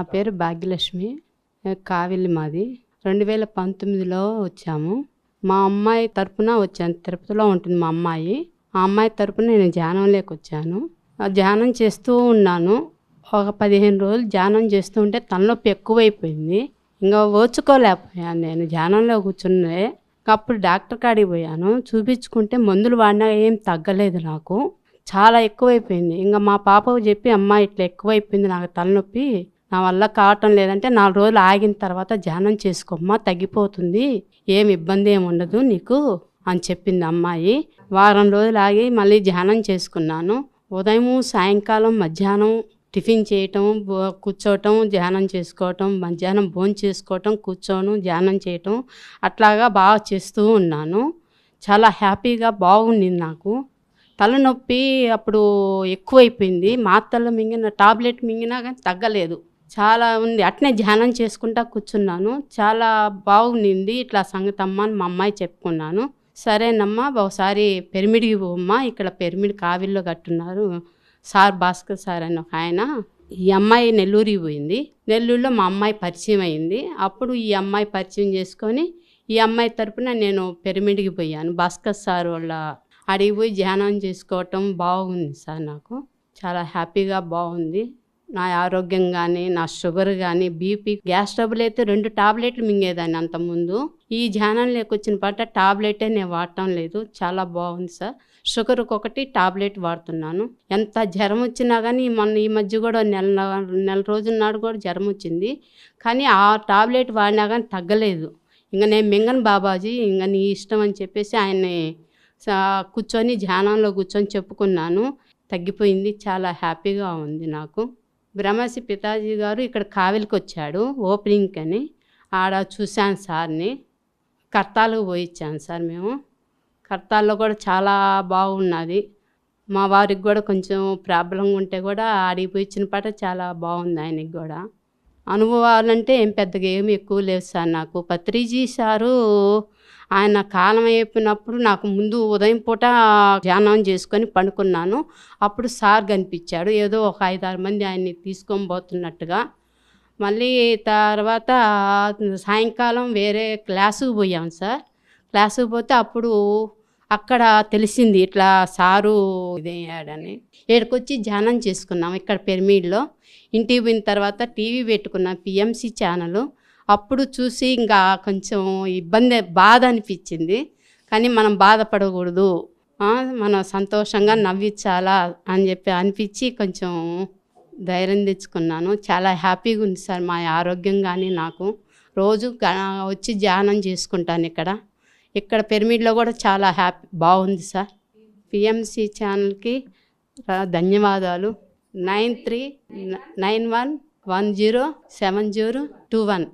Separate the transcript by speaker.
Speaker 1: నా పేరు భాగ్యలక్ష్మి కావెల్లి మాది. రెండు వేల పంతొమ్మిదిలో వచ్చాము. మా అమ్మాయి తరపున వచ్చాను తిరుపతిలో ఉంటుంది మా అమ్మాయి. ఆ అమ్మాయి తరపున నేను ధ్యానంలోకి వచ్చాను. ధ్యానం చేస్తూ ఉన్నాను. ఒక పదిహేను రోజులు ధ్యానం చేస్తూ ఉంటే తలనొప్పి ఎక్కువైపోయింది. ఇంకా ఓచుకోలేకపోయాను నేను. ధ్యానంలో కూర్చున్నే అప్పుడు డాక్టర్ కాడికి పోయాను. చూపించుకుంటే మందులు వాడినా ఏం తగ్గలేదు నాకు. చాలా ఎక్కువైపోయింది. ఇంకా మా పాపకు చెప్పి అమ్మ ఇట్లా ఎక్కువైపోయింది నాకు తలనొప్పి. నా వల్ల కావటం లేదంటే నాలుగు రోజులు ఆగిన తర్వాత ధ్యానం చేసుకోమ్మా తగ్గిపోతుంది. ఏం ఇబ్బంది ఏమి ఉండదు నీకు అని చెప్పింది అమ్మాయి. వారం రోజులు ఆగి మళ్ళీ ధ్యానం చేసుకున్నాను. ఉదయం సాయంకాలం మధ్యాహ్నం టిఫిన్ చేయటం బో- కూర్చోవటం ధ్యానం చేసుకోవటం మధ్యాహ్నం భోజనం చేసుకోవటం కూర్చోవడం ధ్యానం చేయటం అట్లాగా బాగా చేస్తూ ఉన్నాను. చాలా హ్యాపీగా బాగుంది నాకు. తలనొప్పి అప్పుడు ఎక్కువైపోయింది. మాత్రలు మింగిన టాబ్లెట్ మింగినా కానీ తగ్గలేదు. చాలా ఉంది. అట్నే ధ్యానం చేసుకుంటా కూర్చున్నాను. చాలా బాగుండింది. ఇట్లా సంగతి అమ్మ అని మా అమ్మాయి చెప్పుకున్నాను. సరేనమ్మా ఒకసారి పెరిమిడికి పోమ్మా. ఇక్కడ పెరిమిడి కావిల్లో కట్టున్నారు సార్ భాస్కర్ సార్ అని ఒక ఆయన. ఈ అమ్మాయి నెల్లూరికి పోయింది. నెల్లూరులో మా అమ్మాయి పరిచయం అయింది. అప్పుడు ఈ అమ్మాయి పరిచయం చేసుకొని ఈ అమ్మాయి తరపున నేను పెరిమిడికి పోయాను. భాస్కర్ సార్ వాళ్ళ అడిగి పోయి ధ్యానం చేసుకోవటం బాగుంది సార్ నాకు. చాలా హ్యాపీగా బాగుంది. నా ఆరోగ్యం కానీ నా షుగర్ కానీ బీపీ గ్యాస్ ట్రబుల్ అయితే రెండు టాబ్లెట్లు మింగేదాన్ని అంతకుముందు ఈ ధ్యానం లేకొచ్చిన పాట టాబ్లెటే నేను వాడటం లేదు. చాలా బాగుంది సార్. షుగర్కి ఒకటి టాబ్లెట్ వాడుతున్నాను. ఎంత జ్వరం వచ్చినా కానీ మొన్న ఈ మధ్య కూడా నెల నెల రోజుల నాడు కూడా జ్వరం వచ్చింది. కానీ ఆ టాబ్లెట్ వాడినా కానీ తగ్గలేదు. ఇంకా నేను మింగను బాబాజీ ఇంకా నీ ఇష్టం అని చెప్పేసి ఆయన్ని కూర్చొని ధ్యానంలో కూర్చొని చెప్పుకున్నాను. తగ్గిపోయింది. చాలా హ్యాపీగా ఉంది నాకు. బ్రహ్మశ్రీ పితాజీ గారు ఇక్కడ కావిలికి వచ్చాడు ఓపెనింగ్ అని. ఆడ చూశాను సార్ని. కర్తాలకు పోయిచ్చాను సార్ మేము. కర్తాల్లో కూడా చాలా బాగున్నది. మా వారికి కూడా కొంచెం ప్రాబ్లం ఉంటే కూడా ఆడికి పోయిచ్చిన పాట చాలా బాగుంది ఆయనకి కూడా. అనుభవాలంటే ఏం పెద్దగా ఏమి ఎక్కువ లేవు సార్ నాకు. పత్రిజీ సారు ఆయన కాలం అయిపోయినప్పుడు నాకు ముందు ఉదయం పూట ధ్యానం చేసుకొని పండుకున్నాను. అప్పుడు సార్ కనిపించాడు. ఏదో ఒక ఐదారు మంది ఆయన్ని తీసుకొని పోతున్నట్టుగా. మళ్ళీ తర్వాత సాయంకాలం వేరే క్లాసుకు పోయాం సార్. క్లాసుకు పోతే అప్పుడు అక్కడ తెలిసింది ఇట్లా సారు ఇదయ్యాడని ఇక్కడికొచ్చి ధ్యానం చేసుకున్నాం ఇక్కడ పెరిమిడ్లో. ఇంటికి పోయిన తర్వాత టీవీ పెట్టుకున్నాం పిఎంసి ఛానల్. అప్పుడు చూసి ఇంకా కొంచెం ఇబ్బంది బాధ అనిపించింది. కానీ మనం బాధపడకూడదు. మనం సంతోషంగా నవ్వించాలా అని చెప్పి అనిపించి కొంచెం ధైర్యం తెచ్చుకున్నాను. చాలా హ్యాపీగా ఉంది సార్ మా ఆరోగ్యం కానీ నాకు. రోజు వచ్చి ధ్యానం చేసుకుంటాను ఇక్కడ. ఇక్కడ పిరమిడ్లో కూడా చాలా హ్యాపీ బాగుంది సార్. పిఎంసి ఛానల్కి ధన్యవాదాలు. Nine three nine one one zero seven zero two one.